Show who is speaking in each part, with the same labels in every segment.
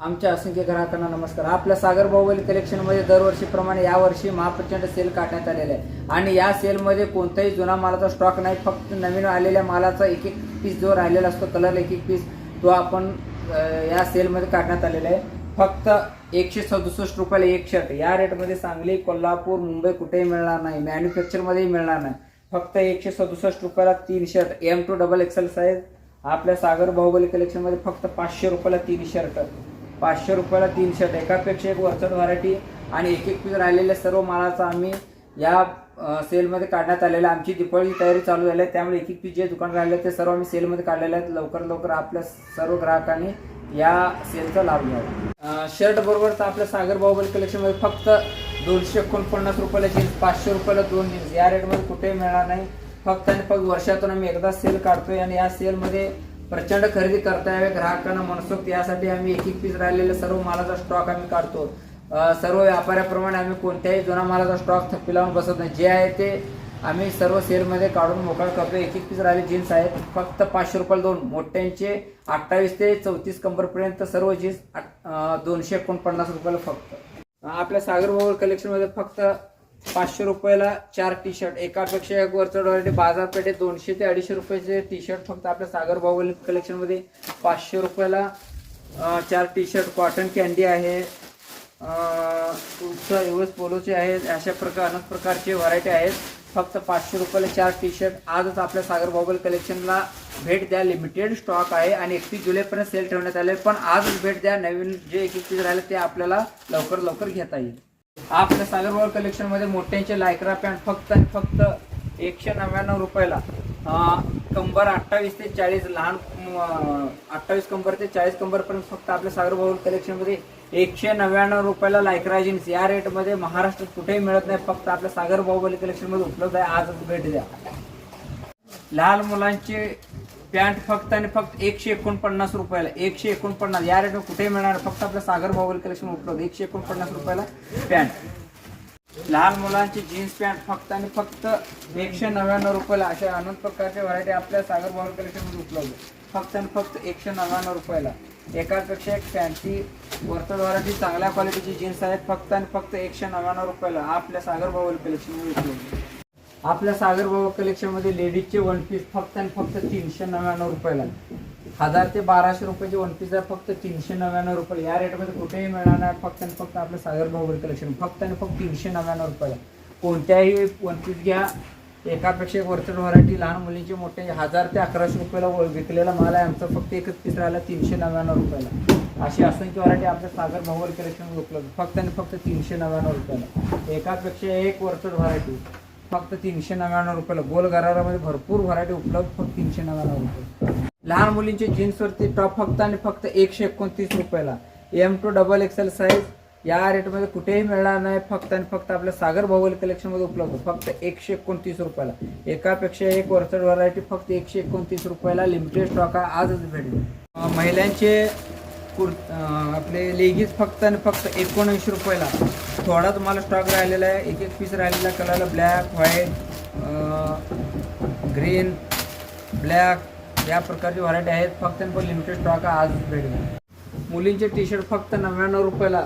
Speaker 1: आमच्या असंख्य ग्राहकांना नमस्कार. आपल्या सागर बाहुबली कलेक्शनमध्ये दरवर्षीप्रमाणे यावर्षी महाप्रचंड सेल काढण्यात आलेला आहे. आणि या सेलमध्ये कोणताही जुना मालाचा स्टॉक नाही फक्त नवीन आलेल्या मालाचा एक एक पीस जो राहिलेला असतो कलर एक एक पीस तो आपण या सेलमध्ये काढण्यात आलेला आहे. फक्त एकशे सदुसष्ट रुपयाला एक शर्ट या रेटमध्ये सांगली कोल्हापूर मुंबई कुठेही मिळणार नाही. मॅन्युफॅक्चरमध्येही मिळणार नाही. फक्त एकशे सदुसष्ट रुपयाला तीन shirt M to double XL size आपल्या सागर बाहुबली कलेक्शनमध्ये फक्त पाचशे रुपयाला तीन शर्ट पाचशे रुपयाला तीन शर्ट एकापेक्षा एक वरचढ व्हरायटी आणि एक एक पीस राहिलेल्या सर्व मालाचा आम्ही या सेलमध्ये काढण्यात आलेला आमची दिपाळीची तयारी चालू झाली आहे. त्यामुळे एक एक पीस जे दुकान राहिले ते सर्व आम्ही सेलमध्ये काढलेले आहेत लवकर लवकर आपल्या सर्व ग्राहकांनी या सेलचा लाभ घ्यावा. शर्ट बरोबर तर आपल्या सागर बाहुबली कलेक्शनमध्ये फक्त दोनशे एकोणपन्नास रुपयाला जीन्स पाचशे रुपयाला दोन जीन्स. या रेटमध्ये कुठेही मिळणार नाही. फक्त आणि फक्त वर्षातून आम्ही एकदा सेल काढतोय आणि या सेलमध्ये प्रचंड खरेदी करता यावे ग्राहकांना मनसोक्त यासाठी आम्ही एक एक पीस राहिलेले सर्व मालाचा स्टॉक आम्ही काढतो. सर्व व्यापाऱ्याप्रमाणे आम्ही कोणत्याही जुना मालाचा स्टॉक थप्पी लावून बसत नाही. जे आहे ते आम्ही सर्व सेलमध्ये काढून मोकळा करतो. एक एक पीस राहिले जीन्स आहेत. फक्त पाचशे रुपयाला दोन. मोठ्यांचे अठ्ठावीस ते चौतीस कंबरपर्यंत सर्व जीन्स दोनशे एकोणपन्नास रुपयाला फक्त. आपल्या सागर मोबाईल कलेक्शनमध्ये फक्त पाचशे रुपयाला चार टी शर्ट एकापेक्षा एक वरचढ व्हरायटी बाजारपेठेत दोनशे ते अडीचशे रुपयाचे टी शर्ट फक्त आपल्या सागर बाहुबली कलेक्शनमध्ये पाचशे रुपयाला चार टी शर्ट कॉटन कॅन्डी आहे तुमचं युएस पोलोचे आहेत अशा प्रकार अनेक प्रकारचे व्हरायटी आहेत. फक्त पाचशे रुपयाला चार टी शर्ट आजच आपल्या सागर बाहुबल कलेक्शनला भेट द्या. लिमिटेड स्टॉक आहे आणि एकतीस जुलैपर्यंत सेल ठेवण्यात आले पण आजच भेट द्या. नवीन जे एक राहिले ते आपल्याला लवकर लवकर घेता येईल. आपल्या सागरबाळ कलेक्शनमध्ये मोठ्यांचे लायक्रा पॅन्ट फक्त आणि फक्त एकशे नव्याण्णव रुपयाला कंबर अठ्ठावीस ते चाळीस लहान अठ्ठावीस कंबर ते चाळीस कंबर पर्यंत फक्त आपल्या सागरबाहुल कलेक्शनमध्ये एकशे नव्याण्णव रुपयाला लायक्रा जीन्स या रेटमध्ये महाराष्ट्रात कुठेही मिळत नाही फक्त आपल्या सागर बाहुबली कलेक्शनमध्ये उपलब्ध आहे. आजच भेट द्या. लहान मुलांचे पॅन्ट फक्त आणि फक्त एकशे एकोणपन्नास रुपयाला एकशे एकोणपन्नास. या रेटवर कुठे मिळणार? फक्त आपल्या सागर बाहुबली कलेक्शन उपलब्ध. एकशे एकोणपन्नास रुपयाला पॅन्ट. लहान मुलांची जीन्स पॅन्ट फक्त आणि फक्त एकशे नव्याण्णव रुपयाला. अशा अनेक प्रकारच्या व्हरायटी आपल्या सागर बाहुबली कलेक्शनमध्ये उपलब्ध. फक्त आणि फक्त एकशे नव्याण्णव रुपयाला. एकापेक्षा एक फॅन्सी वर्तद्वाराची व्हरायटी चांगल्या क्वालिटीची जीन्स आहेत. फक्त आणि फक्त एकशे नव्याण्णव रुपयाला आपल्या सागर बाहुबली कलेक्शनमध्ये उपलब्ध. आपल्या सागर बाबा कलेक्शनमध्ये लेडीजचे वन पीस फक्त आणि फक्त तीनशे नव्याण्णव रुपयाला हजार ते बाराशे रुपयाचे वन पीस आहे फक्त तीनशे नव्याण्णव रुपये. या रेटमध्ये कुठेही मिळणार नाही फक्त आणि फक्त आपलं सागर भाऊवर कलेक्शन फक्त आणि फक्त तीनशे नव्याण्णव रुपयाला कोणत्याही वन पीस घ्या. एकापेक्षा एक वरचढ व्हरायटी लहान मुलींचे मोठे हजार ते अकराशे रुपयाला व- विकलेला माल आहे. आमचा फक्त एकच पीस राहिला तीनशे नव्याण्णव रुपयाला. अशी असंख्य व्हरायटी आपल्या सागर भाऊवर कलेक्शन उपलब्ध. फक्त आणि फक्त तीनशे नव्याण्णव रुपयाला. एकापेक्षा एक वरचड व्हरायटी फक्त तीनशे नव्याण्णव रुपयाला. गोल गरारामध्ये भरपूर व्हरायटी उपलब्ध फक्त तीनशे नव्याण्णव रुपये. लहान मुलींचे जीन्सवरती टॉप फक्त आणि फक्त एकशे एकोणतीस रुपयाला. M to double XL size या रेटमध्ये कुठेही मिळणार नाही. फक्त आणि फक्त आपल्या सागर भौगोलिक कलेक्शनमध्ये उपलब्ध. फक्त एकशे एकोणतीस रुपयाला. एकापेक्षा एक वरचड व्हरायटी फक्त एकशे एकोणतीस रुपयाला. लिमिटेड स्टॉक आहे. आजच भेटेल. महिलांचे कुर आपले लेगीज फक्त आणि फक्त एकोणऐंशी रुपयाला. थोडा तुम्हाला स्टॉक राहिलेला आहे एक एक पीस राहिलेला कलरला ब्लॅक व्हाईट ग्रीन ब्लॅक या प्रकारची व्हरायटी आहेत. फक्त आणि फक्त लिमिटेड स्टॉक आहे आज भेटणार मुलींचे टी शर्ट फक्त नव्याण्णव रुपयाला.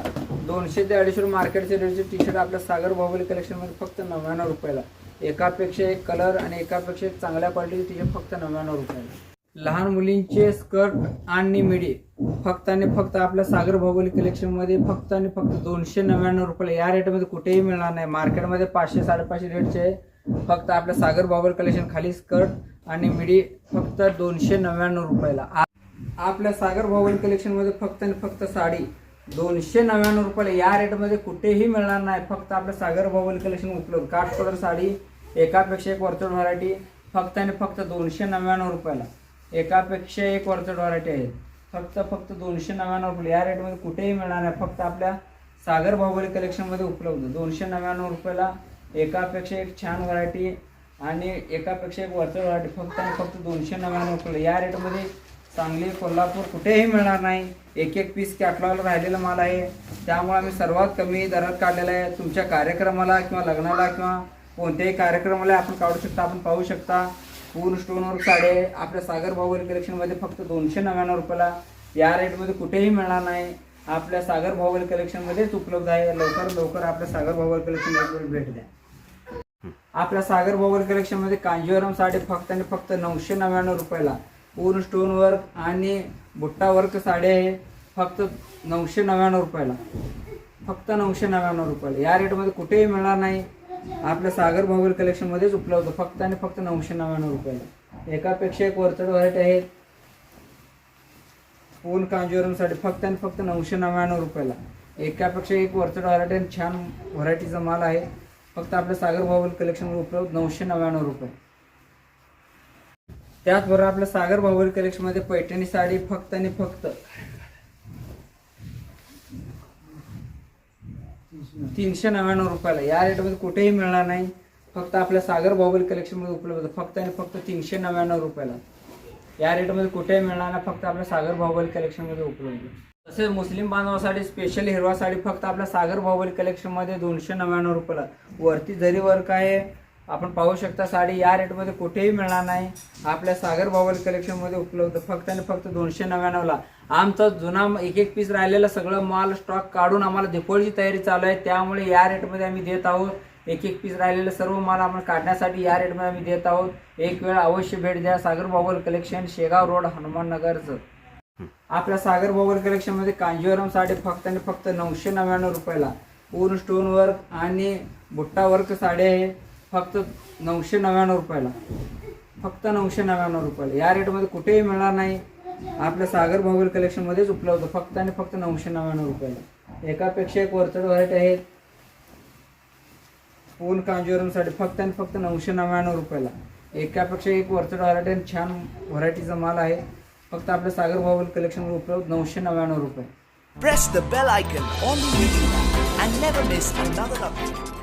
Speaker 1: दोनशे ते अडीचशे रुपये मार्केटचे रेटचे टी शर्ट आपल्या सागर बाहुबली कलेक्शनमध्ये फक्त नव्याण्णव रुपयाला. एकापेक्षा एक कलर आणि एकापेक्षा एक चांगल्या क्वालिटीचे टी शर्ट फक्त नव्याण्णव रुपयाला. लहान मुलींचे स्कर्ट आणि मिडी. फक्त आणि फक्त आपल्या सागर बाहुबली कलेक्शनमध्ये फक्त आणि फक्त दोनशे नव्याण्णव रुपये या रेटमध्ये कुठेही मिळणार नाही. मार्केटमध्ये पाचशे साडेपाचशे रेटचे आहे फक्त आपल्या सागर भौगोलिक कलेक्शन खाली स्कर्ट आणि मिडी फक्त दोनशे नव्याण्णव रुपयाला. आपल्या सागर बाहुबली कलेक्शनमध्ये फक्त आणि फक्त साडी दोनशे नव्याण्णव रुपयाला या रेटमध्ये कुठेही मिळणार नाही. फक्त आपल्या सागर भौगोलिक कलेक्शन उपलब्ध. कलर साडी एकापेक्षा एक वरचढ व्हरायटी फक्त आणि फक्त दोनशे नव्याण्णव रुपयाला. एकापेक्षा एक वरचड व्हरायटी आहेत फक्त फक्त दोनशे नव्याण्णव रुपये. या रेटमध्ये कुठेही मिळणार नाही. फक्त आपल्या सागर बाहुबली कलेक्शनमध्ये उपलब्ध. दोनशे नव्याण्णव रुपयाला एकापेक्षा एक छान व्हरायटी आणि एकापेक्षा एक वरचढ व्हरायटी फक्त आणि फक्त दोनशे नव्याण्णव रुपये. या रेटमध्ये सांगली कोल्हापूर कुठेही मिळणार नाही. एक एक पीस कॅटलॉगला राहिलेला माल आहे. त्यामुळे आम्ही सर्वात कमी दरात काढलेला आहे. तुमच्या कार्यक्रमाला किंवा लग्नाला किंवा कोणत्याही कार्यक्रमाला आपण काढू शकता. आपण पाहू शकता. पूर्ण स्टोनवर साडे आपल्या सागर बाहुबली कलेक्शनमध्ये फक्त दोनशे नव्याण्णव रुपयाला या रेटमध्ये कुठेही मिळणार नाही. आपल्या सागर भाऊबल कलेक्शनमध्येच उपलब्ध आहे. लवकर लवकर आपल्या सागर भाऊबल कलेक्शन भेट द्या. आपल्या सागर भाऊबल कलेक्शनमध्ये कांजीवरम साडी फक्त आणि फक्त नऊशे नव्याण्णव रुपयाला पूर्ण स्टोन वर्क आणि बुट्टा वर्क साडी आहे फक्त नऊशे नव्याण्णव रुपयाला. फक्त नऊशे नव्याण्णव रुपयाला. या रेटमध्ये कुठेही मिळणार नाही. आपल्या सागर भाऊबल कलेक्शनमध्येच उपलब्ध फक्त आणि फक्त नऊशे नव्याण्णव रुपयाला एकापेक्षा एक वरचड व्हरायटी आहेत पूर्ण कांजीवरमसाठी फक्त आणि फक्त नऊशे नव्याण्णव रुपयाला. एकापेक्षा एक वरचड व्हरायटी आणि छान व्हरायटीचा माल आहे. फक्त आपल्या सागर बाहुबल कलेक्शनवर उपलब्ध नऊशे नव्याण्णव रुपये. त्याचबरोबर आपल्या सागर बाहुबल कलेक्शनमध्ये पैठणी साडी फक्त आणि फक्त तीनशे नव्याण्णव रुपयाला. या रेटमध्ये कुठेही मिळणार नाही. फक्त आपल्या सागर बाहुबल कलेक्शनमध्ये उपलब्ध. फक्त आणि फक्त तीनशे नव्याण्णव रुपयाला. या रेटमध्ये कुठेही मिळणार नाही. फक्त आपल्या सागर बाहुबल कलेक्शनमध्ये उपलब्ध. तसेच मुस्लिम बांधवासाठी स्पेशल हिरवा साडी फक्त आपल्या सागर बाहुबली कलेक्शनमध्ये दोनशे नव्याण्णव रुपयाला. वरती जरी वर्क आहे आपण पाहू शकता साडी या रेटमध्ये कुठेही मिळणार नाही. आपल्या सागर बाहुबली कलेक्शनमध्ये उपलब्ध फक्त आणि फक्त दोनशे नव्याण्णवला. आमचा जुना एक एक पीस राहिलेला सगळं माल स्टॉक काढून आम्हाला दिपोळीची तयारी चालू आहे. त्यामुळे या रेटमध्ये आम्ही देत आहोत. एक एक पीस राहिलेलं सर्व माल आपण काढण्यासाठी या रेटमध्ये आम्ही देत आहोत. एक वेळ अवश्य भेट द्या. सागर बाहुबल कलेक्शन शेगाव रोड हनुमाननगरचं आपल्या सागर बाबर कलेक्शनमध्ये कांजीवरम साडी फक्त आणि फक्त नऊशे नव्याण्णव रुपयाला. पूर्ण स्टोन वर्क आणि बुट्टा वर्क साडी आहे. फक्त नऊशे नव्याण्णव रुपयाला. फक्त नऊशे नव्याण्णव रुपयाला. या रेटमध्ये कुठेही मिळणार नाही. आपल्या सागर बाबर कलेक्शनमध्येच उपलब्ध फक्त आणि फक्त नऊशे नव्याण्णव रुपयाला. एकापेक्षा एक वरचढ व्हरायटी आहेत पूर्ण कांजीवरमसाठी फक्त आणि फक्त नऊशे नव्याण्णव रुपयाला. एकापेक्षा एक वरचढ व्हरायटी आणि छान व्हरायटीचा माल आहे. फक्त आपल्या सागर बाहुबल कलेक्शनवर उपलब्ध नऊशे नव्याण्णव रुपये.
Speaker 2: Press the bell icon on the YouTube and never miss another update.